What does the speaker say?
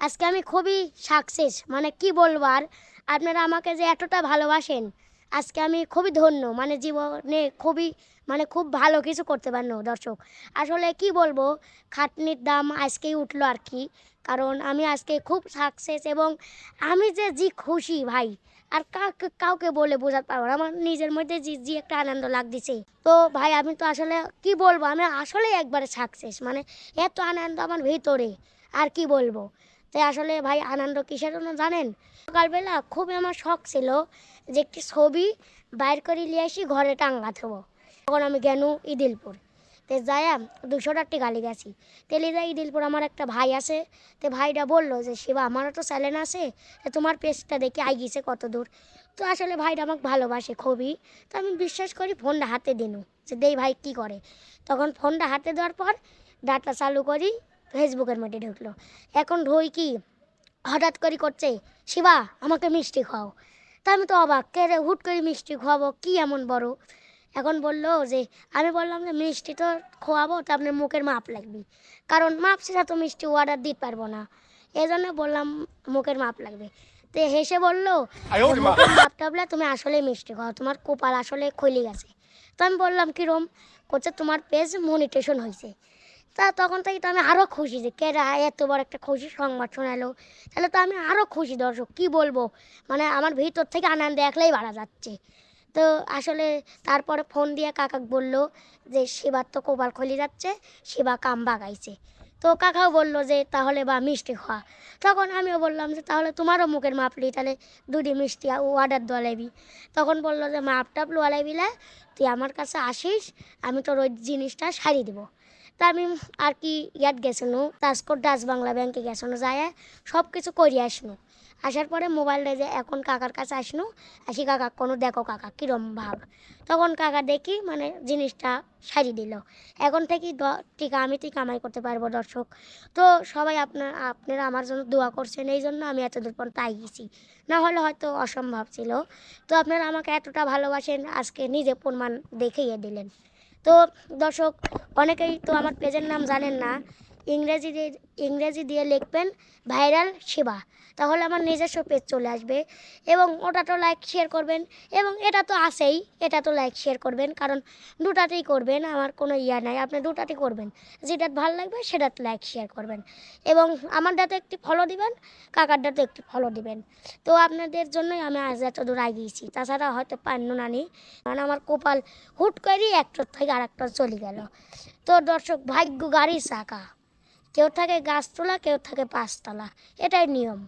আজকে আমি খুবই সাকসেস মানে কি বলব আর? আপনারা আমাকে যে এতটা ভালোবাসেন, আজকে আমি খুবই ধন্য মানে জীবনে খুবই মানে খুব ভালো কিছু করতে পারল দর্শক। আসলে কি বলব, খাটনির দাম আজকেই উঠল আর কি, কারণ আমি আজকে খুব সাকসেস এবং আমি যে জি খুশি ভাই, আর কাউকে কাউকে বলে বোঝাতে পারব না, আমার নিজের মধ্যে জি জি একটা আনন্দ লাগতেছে। তো ভাই, আমি তো আসলে কি বলব, আমি আসলে একবারে সাকসেস মানে এত আনন্দ আমার ভিতরে, আর কি বলব? তাই আসলে ভাই আনন্দ কিসের জন্য জানেন? সকালবেলা খুবই আমার শখ ছিল যে একটি ছবি বাইর করে নিয়ে আসি, ঘরে টাঙ্গা থবো। তখন আমি গেনু ইদিলপুর। তে যাইয়া দুশোটা টিকা গেছি তেলে যাই ইদিলপুর আমার একটা ভাই আছে। তে ভাইটা বলল যে, শিবা, আমারও তো স্যালেন আছে। তোমার পেজটা দেখে, আই গেছে কত দূর? তো আসলে ভাইটা আমাকে ভালোবাসে খুবই। তো আমি বিশ্বাস করি ফোনটা হাতে দিনু। যে দেই ভাই কি করে। তখন ফোনটা হাতে দেওয়ার পর ডাটা চালু করি। ফেসবুকের মধ্যে ঢুকলো। এখন ঢই কি? হঠাৎ করে করছে শিবা আমাকে মিষ্টি খাও। তা আমি তো অবাক কে রে হুট করে মিষ্টি খাওয়াবো কি এমন বড়? এখন বলল যে আমি বললাম যে মিষ্টি তো খোয়াবো তো আপনার মুখের মাপ লাগবে। কারণ মাপ সেটা তো মিষ্টি অর্ডার দিতে পারব না। এই জন্য বললাম মুখের মাপ লাগবে। তো হেসে বলল মাপ টাপলে তুমি আসলে মিষ্টি খাও তোমার কপাল আসলে খুলে গেছে। তো আমি বললাম কিরম? করছে তোমার পেজ মনিটেশন হয়েছে তা তখন থেকে তো আমি আরও খুশি যে, কে এত বড় একটা খুশি সংবাদ শোনালো? তাহলে তো আমি আরও খুশি দর্শক, কি বলব? মানে আমার ভিতর থেকে আনন্দ একলাই বাড়া যাচ্ছে। তো আসলে তারপরে ফোন দিয়ে কাকাক বলল যে, শিবার তো কোপাল খলি যাচ্ছে, শিবা কাম বাগাইছে। তো কাকাও বলল যে, তাহলে বা মিষ্টি খাওয়া তখন আমিও বললাম যে, তাহলে তোমারও মুখের মাপ মাপলি তাহলে দুটি মিষ্টি অর্ডার দোয়ালাইবি তখন বলল যে, মাপ টাপ লোয়ালাইবিলে তুই আমার কাছে আসিস, আমি তোর ওই জিনিসটা সারিয়ে দিব। তা আমি আর কি ইয়াত গেছিনু তাসকোট ডাচ বাংলা ব্যাংকে গেছিনু যায় সব কিছু করি আসনু আসার পরে মোবাইলটা যে এখন কাকার কাছে আসনু আসি কাকা, কোনো, দেখো কাকা, কিরম ভাব? তখন কাকা দেখি মানে জিনিসটা সারি দিল। এখন থেকে দ- টিকা, আমি ঠিক কামাই করতে পারব, দর্শক। তো সবাই আপনার আপনারা আমার জন্য দোয়া করছেন, এই জন্য আমি এতদূর পর্যন্ত আই গেছি। না হলে হয়তো অসম্ভব ছিল। তো আপনারা আমাকে এতটা ভালোবাসেন, আজকে নিজে প্রমাণ দেখিয়ে দিলেন। তো দর্শক অনেকেই তো আমার পেজের নাম জানেন না। ইংরেজি দিয়ে ইংরেজি দিয়ে লিখবেন, ভাইরাল সেবা তাহলে আমার নিজস্ব পেজ চলে আসবে এবং ওটা তো লাইক শেয়ার করবেন এবং এটা তো আছেই, এটা তো লাইক শেয়ার করবেন, কারণ দুটাতেই করবেন, আমার কোনো ইয়া নাই, আপনি দুটাতেই করবেন। যেটা ভালো লাগবে সেটাতে লাইক শেয়ার করবেন। এবং আমার আমারটাতে একটি ফলো দিবেন, কাকার কাকারটাতে একটি ফলো দিবেন। তো আপনাদের জন্যই আমি আজ এত দূর আগিয়েছি তাছাড়া হয়তো পান্ন নানি কারণ আমার কপাল হুট করেই একটার থেকে আর একটা চলে গেল। তো দর্শক, ভাগ্য গাড়ি চাকা। কেউ থাকে গাছতলা কেউ থাকে পাঁচতলা। এটাই নিয়ম।